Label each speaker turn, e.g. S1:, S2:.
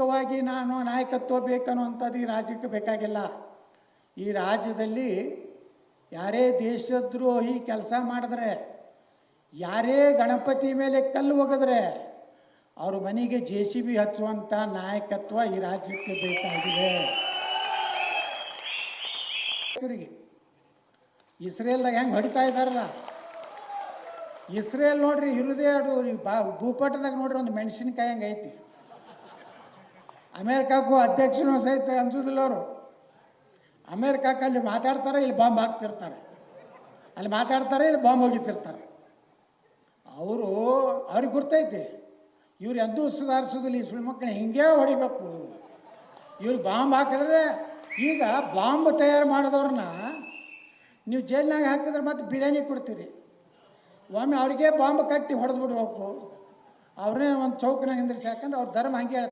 S1: ಮಾನಸಿಕವಾಗಿ ನಾನು ನಾಯಕತ್ವ ಬೇಕನ್ನುವಂಥದ್ದು ಈ ರಾಜ್ಯಕ್ಕೆ ಬೇಕಾಗಿಲ್ಲ. ಈ ರಾಜ್ಯದಲ್ಲಿ ಯಾರೇ ದೇಶದ್ರೋಹಿ ಕೆಲಸ ಮಾಡಿದ್ರೆ, ಯಾರೇ ಗಣಪತಿ ಮೇಲೆ ಕಲ್ಲು ಒಗೆದ್ರೆ, ಅವ್ರ ಮನೆಗೆ ಜೆ ಸಿ ಬಿ ಹಚ್ಚುವಂಥ ನಾಯಕತ್ವ ಈ ರಾಜ್ಯಕ್ಕೆ ಬೇಕಾಗಿದೆ. ಇಸ್ರೇಲ್ದಾಗ ಹೆಂಗೆ ಹೊಡಿತಾ ಇದ್ದಾರಲ್ಲ? ಇಸ್ರೇಲ್ ನೋಡ್ರಿ, ಇರುದೇ ಈ ಬಾ ಭೂಪಟದಾಗ ನೋಡ್ರಿ, ಒಂದು ಮೆಣಸಿನ್ಕಾಯಿ ಹೆಂಗೈತಿ. ಅಮೇರಿಕಾಕ್ಕೂ ಅಧ್ಯಕ್ಷನೂ ಸಹಿತ ಅನ್ಸೋದಿಲ್ಲ ಅವರು ಅಮೇರಿಕಾಕ್ಕೆ ಅಲ್ಲಿ ಮಾತಾಡ್ತಾರೆ, ಇಲ್ಲಿ ಬಾಂಬ್ ಹಾಕ್ತಿರ್ತಾರೆ. ಅಲ್ಲಿ ಮಾತಾಡ್ತಾರೆ, ಇಲ್ಲಿ ಬಾಂಬ್ ಹೋಗಿತಿರ್ತಾರೆ. ಅವರು, ಅವ್ರಿಗೆ ಗೊತ್ತೈತಿ ಇವ್ರು ಎಂದೂ ಸುಧಾರಿಸೋದಿಲ್ಲ ಈ ಸುಳ್ಳು ಮಕ್ಕಳು ಹಿಂಗೆ ಹೊಡಿಬೇಕು. ಇವ್ರು ಬಾಂಬ್ ಹಾಕಿದ್ರೆ ಈಗ ಬಾಂಬ್ ತಯಾರು ಮಾಡಿದವ್ರನ್ನ ನೀವು ಜೈಲ್ನಾಗ ಹಾಕಿದ್ರೆ ಮತ್ತೆ ಬಿರಿಯಾನಿ ಕೊಡ್ತೀರಿ. ಒಮ್ಮೆ ಅವ್ರಿಗೆ ಬಾಂಬ್ ಕಟ್ಟಿ ಹೊಡೆದು ಬಿಡ್ಬೇಕು ಅವ್ರನ್ನೇ ಒಂದು ಚೌಕನಾಗ ನಿಂದಿರ್ಸಿ ಯಾಕಂದ್ರೆ ಅವ್ರ ಧರ್ಮ ಹಂಗೆ